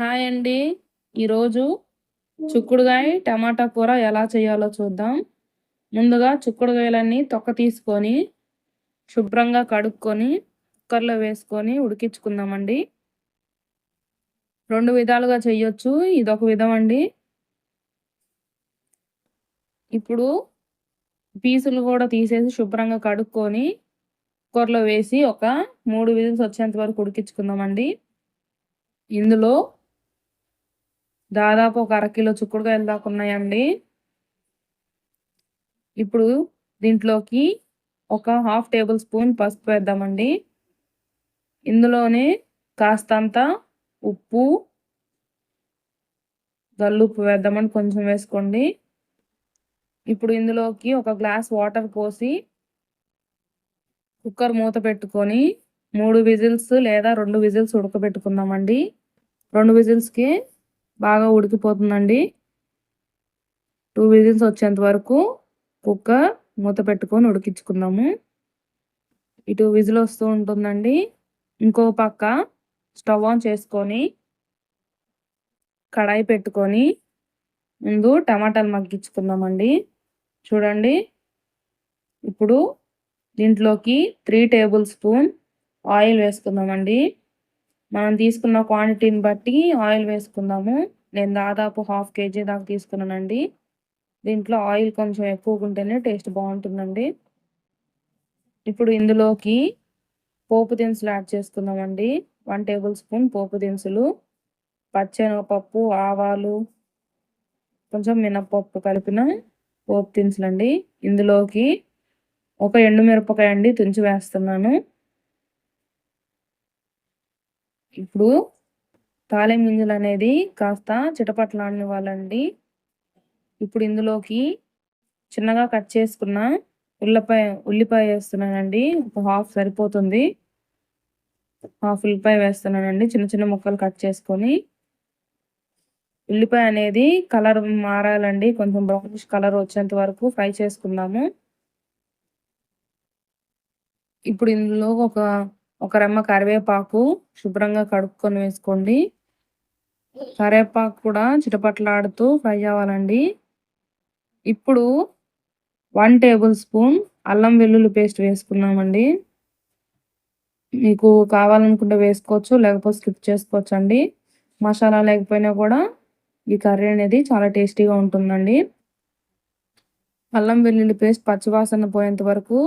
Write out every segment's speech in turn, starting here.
Hi అండి. ఈరోజు చిక్కుడుగాయ టమాటా కూర ఎలా చేయాలో చూద్దాం. ముందుగా చిక్కుడుగాయలన్నీ తొక్క తీసుకొని శుభ్రంగా కడుక్కొని కుక్కర్లో వేసుకొని ఉడికించుకుందామండి. రెండు విధాలుగా చేయొచ్చు. ఇదొక విధం అండి ఇప్పుడు పీసులు కూడా తీసేసి శుభ్రంగా కడుక్కొని కుక్కర్లో వేసి ఒక మూడు విజిల్స్ వచ్చేంత వరకు ఉడికించుకుందామండి. ఇందులో దాదాపు ఒక అరకిలో చిక్కుడుకాయలు దాకా ఉన్నాయండి. ఇప్పుడు దీంట్లోకి ఒక హాఫ్ టేబుల్ స్పూన్ పసుపు వేద్దామండి. ఇందులోనే కాస్తంత ఉప్పు గల్లుప్పు వేద్దామని కొంచెం వేసుకోండి. ఇప్పుడు ఇందులోకి ఒక గ్లాస్ వాటర్ పోసి కుక్కర్ మూత పెట్టుకొని మూడు విజిల్స్ లేదా రెండు విజిల్స్ ఉడకబెట్టుకుందామండి. రెండు విజిల్స్కి బాగా ఉడికిపోతుందండి. టూ విజిల్స్ వచ్చేంత వరకు కుక్కర్ మూత పెట్టుకొని ఉడికించుకుందాము. ఇటు విజిల్ వస్తూ ఉంటుందండి. ఇంకో పక్క స్టవ్ ఆన్ చేసుకొని కడాయి పెట్టుకొని ముందు టమాటాలు మగ్గించుకుందామండి. చూడండి. ఇప్పుడు దీంట్లోకి త్రీ టేబుల్ స్పూన్ ఆయిల్ వేసుకుందామండి. మనం తీసుకున్న క్వాంటిటీని బట్టి ఆయిల్ వేసుకుందాము. నేను దాదాపు హాఫ్ కేజీ దాకా తీసుకున్నానండి. దీంట్లో ఆయిల్ కొంచెం ఎక్కువగా ఉంటేనే టేస్ట్ బాగుంటుందండి. ఇప్పుడు ఇందులోకి పోపు దినుసులు యాడ్ చేసుకుందామండి. వన్ టేబుల్ స్పూన్ పోపు దినుసులు పచ్చెనగపప్పు ఆవాలు కొంచెం మినప్పప్పు కలిపిన పోపు దినుసులు అండి ఇందులోకి ఒక ఎండుమిరపకాయ అండి తుంచి వేస్తున్నాను. ఇప్పుడు తాలిం గింజలు అనేది కాస్త చిటపట్లాడిన వాళ్ళండి. ఇప్పుడు ఇందులోకి చిన్నగా కట్ చేసుకున్న ఉల్లిపాయ ఉల్లిపాయ వేస్తున్నానండి. ఒక హాఫ్ సరిపోతుంది. హాఫ్ ఉల్లిపాయ వేస్తున్నానండి. చిన్న చిన్న ముక్కలు కట్ చేసుకొని ఉల్లిపాయ అనేది కలర్ మారాలండి. కొంచెం బ్రౌనిష్ కలర్ వచ్చేంత వరకు ఫ్రై చేసుకుందాము. ఇప్పుడు ఇందులో ఒక ఒక రెమ్మ కరివేపాకు శుభ్రంగా కడుక్కొని వేసుకోండి. కరివేపాకు కూడా చిటపట్లాడుతూ ఫ్రై అవ్వాలండి. ఇప్పుడు వన్ టేబుల్ స్పూన్ అల్లం వెల్లుల్లి పేస్ట్ వేసుకున్నామండి. మీకు కావాలనుకుంటే వేసుకోవచ్చు లేకపోతే స్కిప్ చేసుకోవచ్చు అండి మసాలా లేకపోయినా కూడా ఈ కర్రీ అనేది చాలా టేస్టీగా ఉంటుందండి. అల్లం వెల్లుల్లి పేస్ట్ పచ్చివాసన పోయేంత వరకు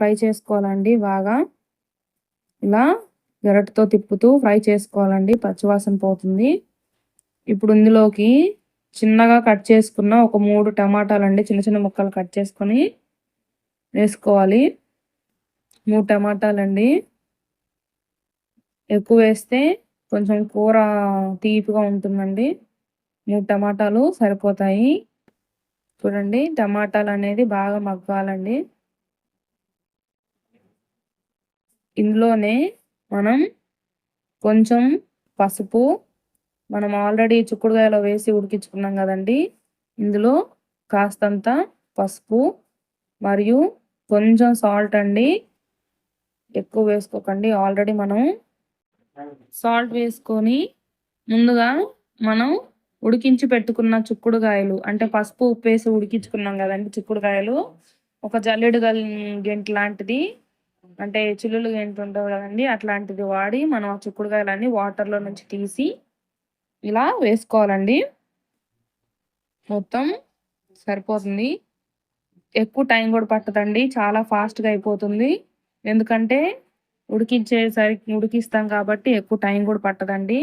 ఫ్రై చేసుకోవాలండి బాగా. ఇలా గరటితో తిప్పుతూ ఫ్రై చేసుకోవాలండి. పచ్చివాసన పోతుంది. ఇప్పుడు ఇందులోకి చిన్నగా కట్ చేసుకున్న ఒక మూడు టమాటాలు అండి చిన్న చిన్న ముక్కలు కట్ చేసుకొని వేసుకోవాలి. మూడు టమాటాలండి. ఎక్కువ వేస్తే కొంచెం కూర తీపిగా ఉంటుందండి. మూడు టమాటాలు సరిపోతాయి. చూడండి టమాటాలు అనేది బాగా మగ్గాలండి. ఇందులోనే మనం కొంచెం పసుపు మనం ఆల్రెడీ చిక్కుడుకాయలో వేసి ఉడికించుకున్నాం కదండి. ఇందులో కాస్తంత పసుపు మరియు కొంచెం సాల్ట్ అండి. ఎక్కువ వేసుకోకండి. ఆల్రెడీ మనం సాల్ట్ వేసుకొని ముందుగా మనం ఉడికించి పెట్టుకున్న చిక్కుడుకాయలు అంటే పసుపు ఉప్పు వేసి ఉడికించుకున్నాం కదండి చిక్కుడుకాయలు. ఒక జల్లెడు గెంట్ లాంటిది అంటే చిల్లులు ఏంటుంటావు ఉంటుంది కదండి అట్లాంటిది వాడి మనం ఆ చిక్కుడుకాయలన్నీ వాటర్లో నుంచి తీసి ఇలా వేసుకోవాలండి. మొత్తం సరిపోతుంది. ఎక్కువ టైం కూడా పట్టదండి చాలా ఫాస్ట్గా అయిపోతుంది. ఎందుకంటే ఉడికించేసరికి ఉడికిస్తాం కాబట్టి ఎక్కువ టైం కూడా పట్టదండి.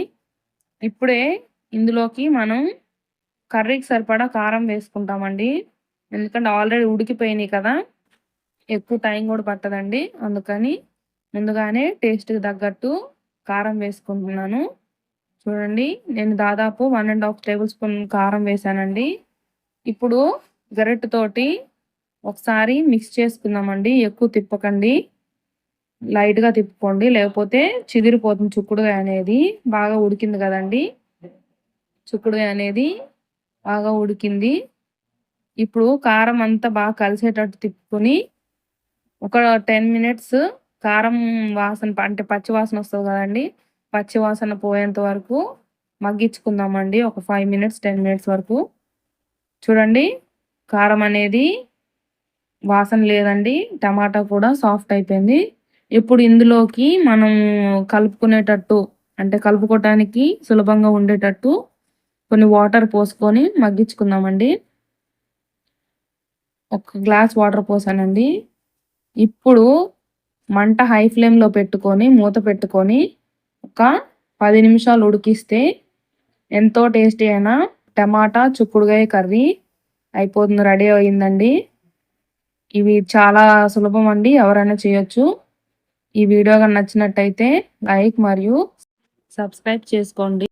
ఇప్పుడే ఇందులోకి మనం కర్రీకి సరిపడా కారం వేసుకుంటామండి. ఎందుకంటే ఆల్రెడీ ఉడికిపోయినాయి కదా ఎక్కువ టైం కూడా పట్టదండి. అందుకని ముందుగానే టేస్ట్కి తగ్గట్టు కారం వేసుకుంటున్నాను. చూడండి నేను దాదాపు one and half tablespoon కారం వేసానండి. ఇప్పుడు గరెట్టుతోటి ఒకసారి మిక్స్ చేసుకుందామండి. ఎక్కువ తిప్పకండి. లైట్గా తిప్పుకోండి. లేకపోతే చిదిరిపోతుంది చుక్కుడుగా అనేది. బాగా ఉడికింది కదండి. చుక్కుడుగా అనేది బాగా ఉడికింది. ఇప్పుడు కారం అంతా బాగా కలిసేటట్టు తిప్పుకొని ఒక టెన్ మినిట్స్ కారం వాసన అంటే పచ్చి వాసన వస్తుంది కదండి. పచ్చి వాసన పోయేంత వరకు మగ్గించుకుందామండి. ఒక ఫైవ్ మినిట్స్ టెన్ మినిట్స్ వరకు. చూడండి కారం అనేది వాసన లేదండి. టమాటా కూడా సాఫ్ట్ అయిపోయింది. ఇప్పుడు ఇందులోకి మనం కలుపుకునేటట్టు అంటే కలుపుకోవటానికి సులభంగా ఉండేటట్టు కొన్ని వాటర్ పోసుకొని మగ్గించుకుందామండి. ఒక గ్లాస్ వాటర్ పోసానండి. ఇప్పుడు మంట హై ఫ్లేమ్లో పెట్టుకొని మూత పెట్టుకొని ఒక పది నిమిషాలు ఉడికిస్తే ఎంతో టేస్టీ అయిన టమాటా చుక్కుడుగాయ కర్రీ అయిపోతుంది రెడీ అయిందండి. ఇవి చాలా సులభం అండి ఎవరైనా చేయొచ్చు. ఈ వీడియో కానీ నచ్చినట్టయితే లైక్ మరియు సబ్స్క్రైబ్ చేసుకోండి.